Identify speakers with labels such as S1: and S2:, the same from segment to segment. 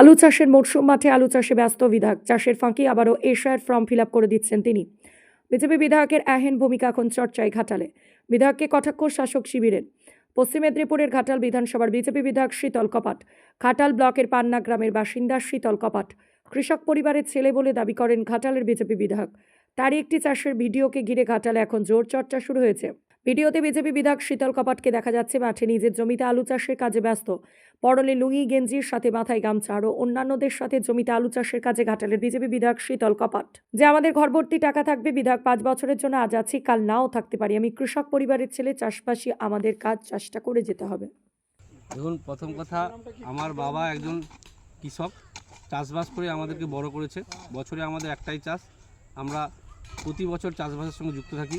S1: আলু চাষের মরশুম মাঠে আলু চাষে ব্যস্ত বিধায়ক। চাষের ফাঁকি আবারও এশায়ের ফর্ম ফিল করে দিচ্ছেন তিনি। বিজেপি বিধায়কের অ্যাহেন ভূমিকা এখন চর্চায় ঘাটালে। বিধায়ককে কটাক্ষ শাসক শিবিরের। পশ্চিম মেদিনীপুরের ঘাটাল বিধানসভার বিজেপি বিধায়ক শীতল কপাট। ঘাটাল ব্লকের পান্না গ্রামের বাসিন্দা শীতল কপাট। কৃষক পরিবারের ছেলে বলে দাবি করেন ঘাটালের বিজেপি বিধায়ক। তারই একটি চাষের ভিডিওকে ঘিরে ঘাটালে এখন জোর চর্চা শুরু হয়েছে। ভিডিওতে বিজেপি বিধায়ক শীতল কপাটকে দেখা যাচ্ছে মাঠে নিজের জমিতে আলু চাষের কাজে ব্যস্ত। পরনে লুঙ্গি গেঞ্জির সাথে মাথায় গামছা আরও অন্যান্যদের সাথে জমিতে আলু চাষের কাজে ঘাটালের বিজেপি বিধায়ক শীতল কপাট। যে আমাদের ঘর ভর্তি টাকা থাকবে বিধায়ক পাঁচ বছরের জন্য আজ আছি, কাল নাও থাকতে পারি। আমি কৃষক পরিবারের ছেলে, চাষবাসী, আমাদের কাজ, চাষটা করে যেতে হবে।
S2: দেখুন, প্রথম কথা, আমার বাবা একজন কৃষক, চাষবাস করে আমাদেরকে বড় করেছে। বছরে আমাদের একটাই চাষ। আমরা প্রতি বছর চাষবাসের সঙ্গে যুক্ত থাকি।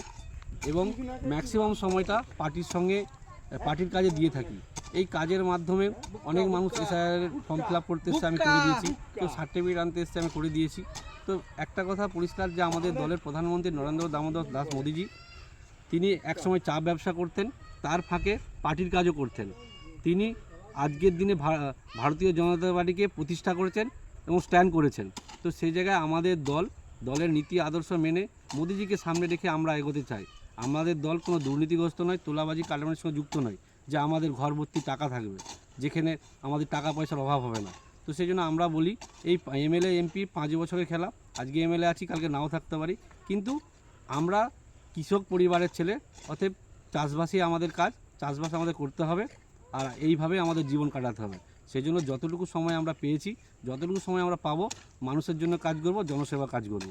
S2: এবং ম্যাক্সিমাম সময়টা পার্টির সঙ্গে পার্টির কাজে দিয়ে থাকি। এই কাজের মাধ্যমে অনেক মানুষ এসআইআর ফর্ম ফিল আপ করতে এসছে আমি করে দিয়েছি। কেউ সার্টিফিকেট আনতে এসছে আমি করে দিয়েছি। তো একটা কথা পরিষ্কার যে আমাদের দলের প্রধানমন্ত্রী নরেন্দ্র দামোদর দাস মোদীজি তিনি একসময় চা ব্যবসা করতেন তার ফাঁকে পার্টির কাজও করতেন। তিনি আজকের দিনে ভারতীয় জনতা পার্টিকে প্রতিষ্ঠা করেছেন এবং স্ট্যান্ড করেছেন। তো সেই জায়গায় আমাদের দল দলের নীতি আদর্শ মেনে মোদিজিকে সামনে রেখে আমরা এগোতে চাই। আমাদের দল কোনো দুর্নীতিগ্রস্ত নয়, তোলাবাজি কালেমানের সঙ্গে যুক্ত নয় যে আমাদের ঘর ভর্তি টাকা থাকবে, যেখানে আমাদের টাকা পয়সার অভাব হবে না। তো সেই জন্য আমরা বলি, এই এমএলএ, এমপি পাঁচ বছরের খেলা, আজকে এমএলএ আছি, কালকে নাও থাকতে পারি। কিন্তু আমরা কৃষক পরিবারের ছেলে, অতএব চাষবাসই আমাদের কাজ, চাষবাস আমাদের করতে হবে, আর এইভাবে আমাদের জীবন কাটাতে হবে। সেই জন্য যতটুকু সময় আমরা পেয়েছি, যতটুকু সময় আমরা পাবো, মানুষের জন্য কাজ করব, জনসেবা কাজ করব।